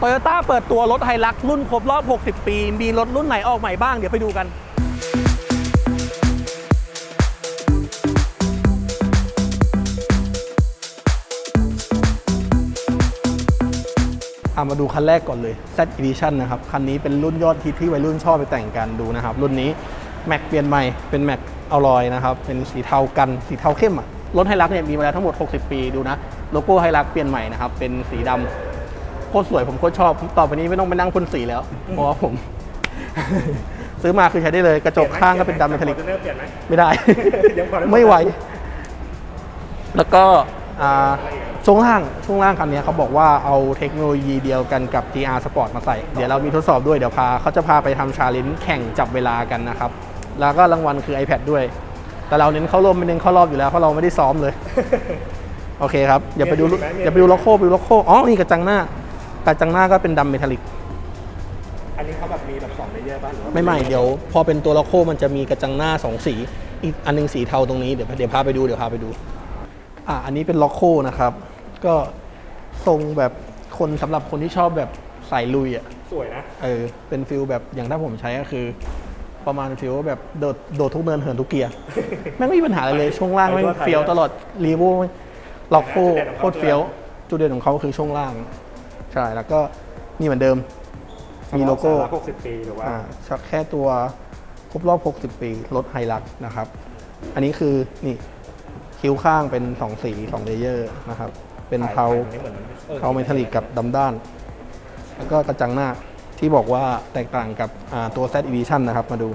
โตโยต้าเปิดตัวรถไฮลักรุ่นครบรอบ 60 ปี มีรถรุ่นไหนออกใหม่บ้าง เดี๋ยวไปดูกันเอามาดูคันแรกก่อนเลย Z Edition นะครับ คันนี้เป็นรุ่นยอดฮิตที่วัยรุ่นชอบไปแต่งกันดูนะครับ รุ่นนี้แม็กเปลี่ยนใหม่เป็นแม็กอลอยนะครับ เป็นสีเทากันสีเทาเข้มอะรถไฮรักเนี่ยมีมาแล้วทั้งหมด 60 ปีดูนะ โลโก้ไฮรักเปลี่ยนใหม่นะครับ เป็นสีดำ โคตรสวยผมโคตรชอบต่อไปนี้ไม่ต้องไปนั่งพ่นสีแล้วเพราะว่าผม ซื้อมาคือใช้ได้เลย กระจกข้างก็เป็นดำเมทัลลิกเปลี่ยนไหมไม่ได้ยังพอได้ไม่ไหว แล้วก็อ่าช่วงล่างช่วงล่างคันนี้เขาบอกว่าเอาเทคโนโลยีเดียวกันกับ GR Sport มาใส่ เดี๋ยวเรามีทดสอบด้วยเดี๋ยวพาเขาจะพาไปทำชาเลนจ์แข่งจับเวลากันนะครับ แล้วก็รางวัลคือ iPad ด้วย แต่เราเน้นเข้ารอบไม่เน้นเข้ารอบอยู่แล้วเพราะเราไม่ได้ซ้อมเลย โอเคครับ อย่าไปดูอย่าไปดูล็อกโคไปดูล็อกโคอ๋อนี่กระจังหน้า กระจังหน้าก็เป็นดำเมทัลลิก อันนี้เขาแบบมีแบบสองเลเยอร์ป่ะหรือว่าไม่ใหม่เดี๋ยว พอเป็นตัวล็อกโคมันจะมีกระจังหน้าสองสี อีกอันหนึงสีเทาตรงนี้เดี๋ยวเดี๋ยวพาไปดูเดี๋ยวพาไปดู อะอันนี้เป็นล็อกโคนะครับ ก็ทรงแบบคนสำหรับคนที่ชอบแบบใส่ลุยอะ สวยนะ เออ เป็นฟิลแบบอย่างถ้าผมใช้ก็คือ ประมาณฟิลว่าแบบโดดโดดทุกเนินเหินทุกเกียร์ แม่งไม่มีปัญหาอะไรเลย ช่วงล่างแม่งเฟี้ยวตลอดรีโวล็อกโคโคตรเฟี้ยว จุดเด่นของเขาคือช่วงล่าง ใช่แล้วก็นี่เหมือนเดิม มีโลโก้หกสิบปีหรือว่าอ่าชักแค่ตัวครบรอบ 60 ปีรถไฮรักนะครับ อันนี้คือนี่คิ้วข้างเป็น 2 สี 2 เลเยอร์นะครับ เป็นเทาถ่ยตรงนี้หมือนออเทาเมทัลลิกกับดำด้าน แล้วก็กระจังหน้าที่บอกว่าแตกต่างกับอ่าตัว Z Edition นะครับ มาดู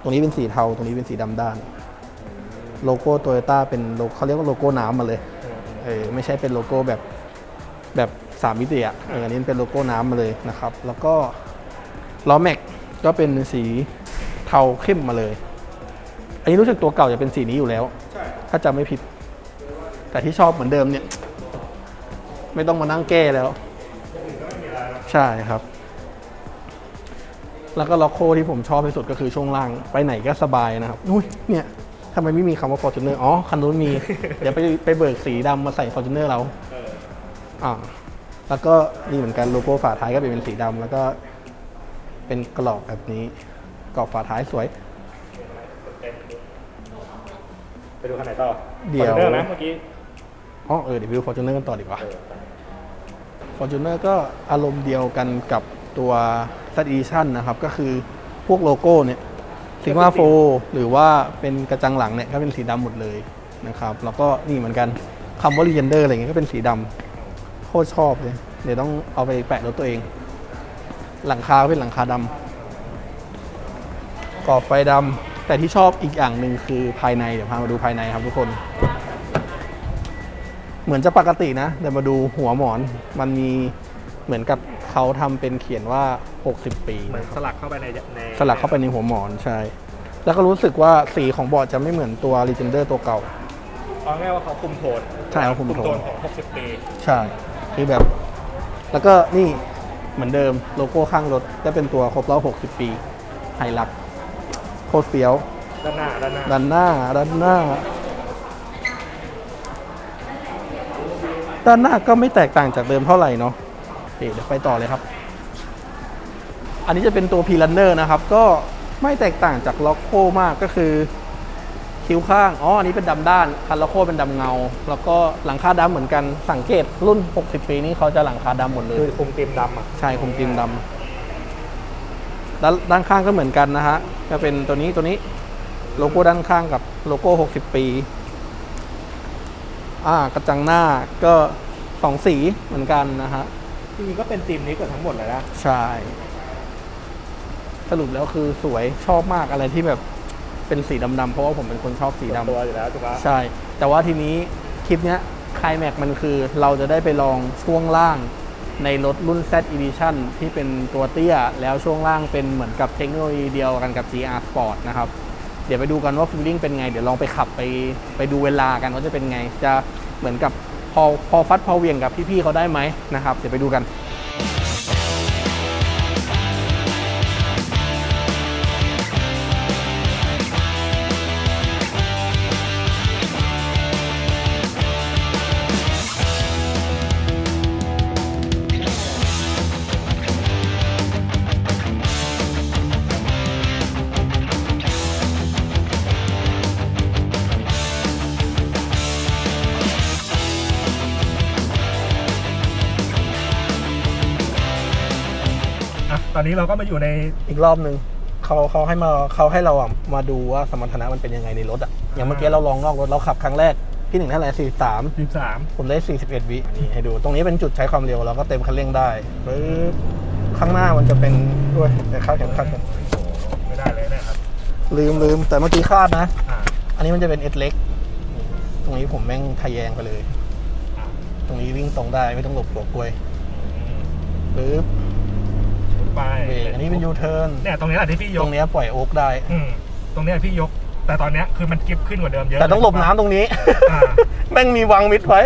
ตรงนี้เป็นสีเทา ตรงนี้เป็นสีดำด้าน โลโก้โตโยต้าเป็นโลเขาเรียกว่าโลโก้น้ำมาเลยเออไม่ใช่เป็นโลโก้แบบแบบ สามมิติอะเอออันนี้เป็นโลโก้น้ำมาเลยนะครับ แล้วก็ล้อแม็กก็เป็นสีเทาเข้มมาเลย อันนี้รู้สึกตัวเก่าจะเป็นสีนี้อยู่แล้ว ถ้าจำไม่ผิด แต่ที่ชอบเหมือนเดิมเนี่ย ไม่ต้องมานั่งแก้แล้ว ใช่ครับ แล้วก็ล็อกโคที่ผมชอบที่สุดก็คือช่วงล่าง ไปไหนก็สบายนะครับอุ้ยเนี่ยทำไมไม่มีคำว่า Fortuner อ๋อ คันนู้นมี เดี๋ยวไปไปเบิกสีดำมาใส่ Fortuner เราเอออ่า แล้วก็นี่เหมือนกันโลโก้ฝาท้ายก็เป็นสีดำแล้วก็เป็นกรอบแบบนี้กรอบฝาท้ายสวย ไปดูคันไหนต่อเดี๋ยว Fortuner นะเมื่อกี้อ๋อเออเดี๋ยวไปดู Fortuner กันต่อดีกว่าเออ Fortuner ก็อารมณ์เดียวกันกับตัว Z Edition นะครับ ก็คือพวกโลโก้เนี่ย Sigma 4หรือว่าเป็นกระจังหลังเนี่ยก็เป็นสีดำหมดเลยนะครับ แล้วก็นี่เหมือนกันคำว่า Legender อะไรเงี้ยก็เป็นสีดำโคตรชอบเลย เดี๋ยวต้องเอาไปแปะรถตัวเอง หลังคาก็เป็นหลังคาดำกรอบไฟดำแต่ที่ชอบอีกอย่างหนึ่งคือภายใน เดี๋ยวพามาดูภายในครับทุกคน เหมือนจะปกตินะแต่มาดูหัวหมอน มันมีเหมือนกับเขาทำเป็นเขียนว่า 60 ปีเหมือนนะครับสลักเข้าไปในในสลักเข้าไปในหัวหมอนใช่ แล้วก็รู้สึกว่าสีของเบาะจะไม่เหมือนตัว Legender ตัวเก่าเอาง่ายว่าเขาคุมโทนใช่เขาคุมโทนของ 60 ปี ใช่ คือแบบ แล้วก็นี่เหมือนเดิมโลโก้ข้างรถก็เป็นตัวครบรอบ60 ปีไฮลักโคตรเฟี้ยวด้านหน้าด้านหน้าด้านหน้าด้านหน้า ด้านหน้าก็ไม่แตกต่างจากเดิมเท่าไหร่เนาะโอเคเดี๋ยวไปต่อเลยครับ อันนี้จะเป็นตัวพีลันเนอร์นะครับ ก็ไม่แตกต่างจากล็อกโคมากก็คือ คิ้วข้าง อ๋อ อันนี้เป็นดำด้าน คันล็อกโคเป็นดำเงา แล้วก็หลังคาดำเหมือนกัน สังเกตรุ่น 60 ปีนี้เขาจะหลังคาดำหมดเลย คือคุมเต็มดำอะ ใช่คุมตีมดำด้านด้านข้างก็เหมือนกันนะฮะ จะเป็นตัวนี้ตัวนี้ โลโก้ด้านข้างกับโลโก้ 60 ปี อ่า กระจังหน้าก็สองสีเหมือนกันนะฮะจริงๆก็เป็นทีมนี้เกือบทั้งหมดเลยนะ ใช่ สรุปแล้วคือสวยชอบมากอะไรที่แบบ เป็นสีดำๆเพราะว่าผมเป็นคนชอบสีดำ ตัวอยู่แล้วถูกปะ ใช่ แต่ว่าทีนี้คลิปเนี้ยคลายแม็กมันคือเราจะได้ไปลองช่วงล่างในรถรุ่น Z Edition ที่เป็นตัวเตี้ย แล้วช่วงล่างเป็นเหมือนกับเทคโนโลยีเดียวกันกับ GR Sport นะครับ เดี๋ยวไปดูกันว่าฟีลลิ่งเป็นไง เดี๋ยวลองไปขับไปไปดูเวลากันว่าจะเป็นไง จะเหมือนกับพอพอฟัดพอเหวียงกับพี่ๆเขาได้ไหมนะครับ เดี๋ยวไปดูกัน ตอนนี้เราก็มาอยู่ใน อีกรอบหนึ่งเขาเขาให้มาเขาให้เราอะมาดูว่าสมรรถนะมันเป็นยังไงในรถอะอย่างเมื่อกี้เราลองนอกรถเราขับครั้งแรกพี่หนึ่งเท่าไหร่สี่สาม 13 ผมได้ 41 วินี่ให้ดู ตรงนี้เป็นจุดใช้ความเร็วเราก็เต็มคันเร่งได้ปึ๊บข้างหน้ามันจะเป็นด้วยแต่คาดเข็มขัดกันโอ้โหไม่ได้เลยนะครับลืมลืม แต่เมื่อกี้คาดนะ อ่าอันนี้มันจะเป็นเอสเล็ก ตรงนี้ผมแม่งทะแยงไปเลยอ่าตรงนี้วิ่งตรงได้ไม่ต้องหลบหัวกลวยอืมปึ๊บ ไปเบรกอันนี้เป็นยูเทิร์นเนี่ยตรงนี้แหละที่พี่ยตรกงเนี้ยปล่อยโอ๊กได้ อืมตรงเนี้ยพี่ยก แต่ตอนเนี้ยคือมันกิฟขึ้นกว่าเดิมเยอะแต่ต้องหลบน้ำตรงนี้ อ่า แม่งมีวางมิดไว้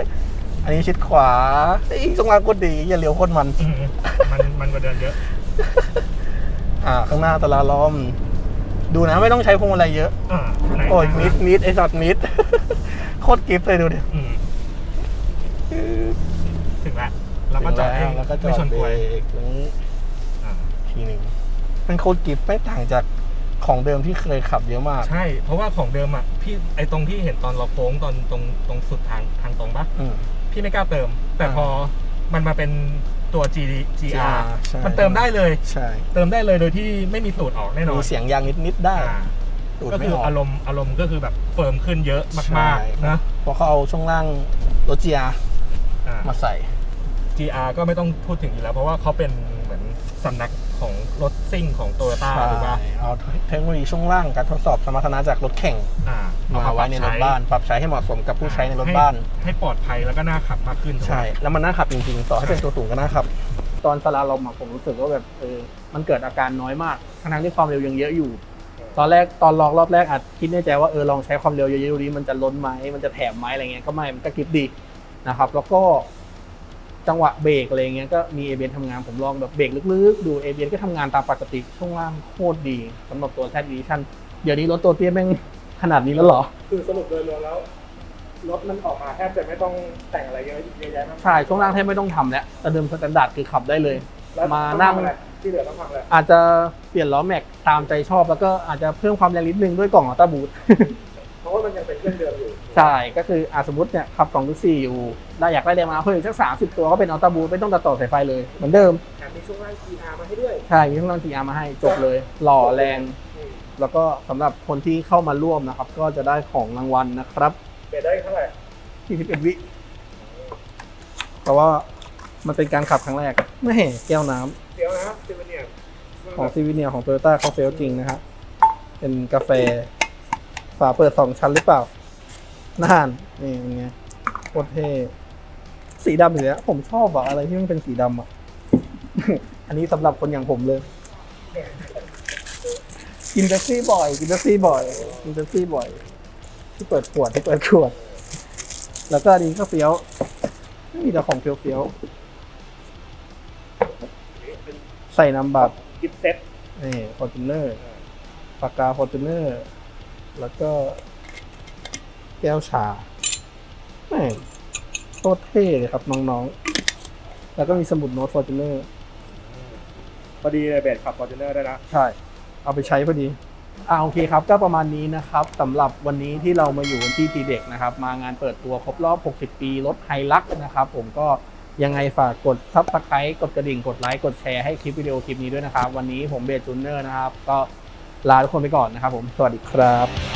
อันนี้ชิดขวาเอ้ยตรงกลางก็ดีอย่าเลี้ยวโคตรมัน อืมมันมันกว่าเดิมเยอะ อ่า ข้างหน้าตะลาล้อม ดูนะไม่ต้องใช้พวงมาลัยเยอะ อ่าไหนโอ้ยมิดมิดไอสัตว์มิด โคตรกิฟต์เลยดูดิ อืมถึงแล้วแล้วก็จอดถึเองงแล้วก็จอไม่ชดนเบกรลวยกตรงนี้อ่า ทีหนึ่งเป็นโคตรกิฟต์ไม่ต่างจากของเดิมที่เคยขับเยอะมาก ใช่ เพราะว่าของเดิมอะพี่ไอตรงที่เห็นตอนเราโค้งตอนตรงตรงสุดทางทางตรงปะอืม พี่ไม่กล้าเติม แต่อ่าพอมันมาเป็นตัว G GR ใช่ มันเติมได้เลย ใช่ เติมได้เลยโดยที่ไม่มีตูดออกแน่นอนมีเสียงยางนิดๆได้อ่าตูดก็ไม่คือออกอารมณ์อารมณ์ก็คือแบบเฟิร์มขึ้นเยอะมากใช่ๆนะเพราะเขาเอาช่วงล่างรถเจียอ่ามาใส่ GR ก็ไม่ต้องพูดถึงอีกแล้ว เพราะว่าเขาเป็นเหมือนสำนัก ของรถซิ่งของโตโยต้าใช่ถูกป่ะเอาเทคโนโลยีช่วงล่างการทดสอบสมรรถนะจากรถแข่งอ่ามาเอไว้ในรถปบ้าน ปรับใช้ให้เหมาะสมกับผู้ใช้ในรถให้บ้าน ให้ปลอดภัยแล้วก็น่าขับมากขึ้นถูกปะใช่ แล้วมันน่าขับจริงๆ ต่อให้เป็นตัวสูงก็น่าขับ ตอนสลาลอมอะผมรู้สึกว่าแบบเออมันเกิดอาการน้อยมากทั้งๆที่ความเร็วยังเยอะอยู่ ตอนแรกตอนลองรอบแรกอาจคิดในใจว่าเออลองใช้ความเร็วเยอะๆดูดิมันจะล้นไหมมันจะแถมไหมอะไรเงี้ยก็ไม่มันก็กริบดีนะครับ แล้วก็ จังหวะเบรกอะไรเงี้ยก็มีเอเบนทำงานผมลองแบบเบรกลึกๆ ดูเอเบนก็ทำงานตามปกติช่วงล่างโคตรดีสำหรับตัวแซดดิชั่นเดี๋ยวนี้รถตัวเตี้ยแม่งขนาดนี้แล้วเหรอ คือสรุปโดยรวมแล้วรถมันออกมาแทบจะไม่ต้องแต่งอะไรเยอะเยอะแยะมากใช่ช่วงล่างแทบไม่ต้องทำแล้วแต่เดิมสแตนดาร์ดคือขับได้เลย แล้วมาต้องนั่งทำอะไรที่เหลือต้องทำอะไรอาจจะเปลี่ยนล้อแม็กตามใจชอบแล้วก็อาจจะเพิ่มความแรงนิดนึงด้วยกล่องอัลต้าบูทเพ ราะว่ามันยังเป็นเครื่องเดิมอยู่ใช่ก็คืออาสมมติเนี่ยขับ2หรือ4อยู่ได้อยากได้แรงมาเพิ่มอีกสัก30ตัวก็เป็นอัลต้าบูทไม่ต้องตัดต่อสายไฟเลยเหมือนเดิมแถมมีช่วงล่าง GR มาให้ด้วยใช่มีข้างล่าง GR มาให้จบเลย หล่อแรงอืมแล้วก็สำหรับคนที่เข้ามาร่วมนะครับ ก็จะได้ของรางวัลนะครับเปลี่ยนได้เท่าไหร่41วิเพราะว่ามันเป็นการขับครั้งแรกไม่เห็นแก้วน้ำเดี๋ยวนะซิวเนียของซีวิเนียของโตโยต้าเขาเฟลจริงนะฮะเป็นกาแฟ ฝาเปิดสองชั้นหรือเปล่าน่านนี่เป็นไงโคตรเท่สีดำอยู่แล้วผมชอบอะอะไรที่มันเป็นสีดำอะ อันนี้สำหรับคนอย่างผมเลย กินเบปซี่บ่อย กินเบปซี่บ่อย กินเบปซี่บ่อย ที่เปิดขวดที่เปิดขวด แล้วก็อันนี้ก็เฟี้ยวไม่มีแต่ของเฟี้ยวเฟี้ยวๆใส่น้ำบัตรกิฟเซ็ตนี่ฟอร์จูเนอร์ปากกาฟอร์จูเนอร์ แล้วก็แก้วชาแม่งโคตรเท่เลยครับน้องๆ แล้วก็มีสมุดโน้ตฟอร์จูเนอร์พอดีเลยเบสขับฟอร์จูเนอร์ได้นะใช่ เอาไปใช้พอดี อ่าโอเคครับ ก็ประมาณนี้นะครับสำหรับวันนี้ที่เรามาอยู่กันที่ทีเด็กนะครับ มางานเปิดตัวครบรอบ 60 ปีรถไฮลักนะครับผมก็ยังไงฝากกดซับสไครต์กดกระดิ่ง กดไลค์ กดแชร์ให้คลิปวิดีโอคลิปนี้ด้วยนะครับ วันนี้ผมเบสจูเนอร์นะครับ ก็ ลาทุกคนไปก่อนนะครับผม สวัสดีครับ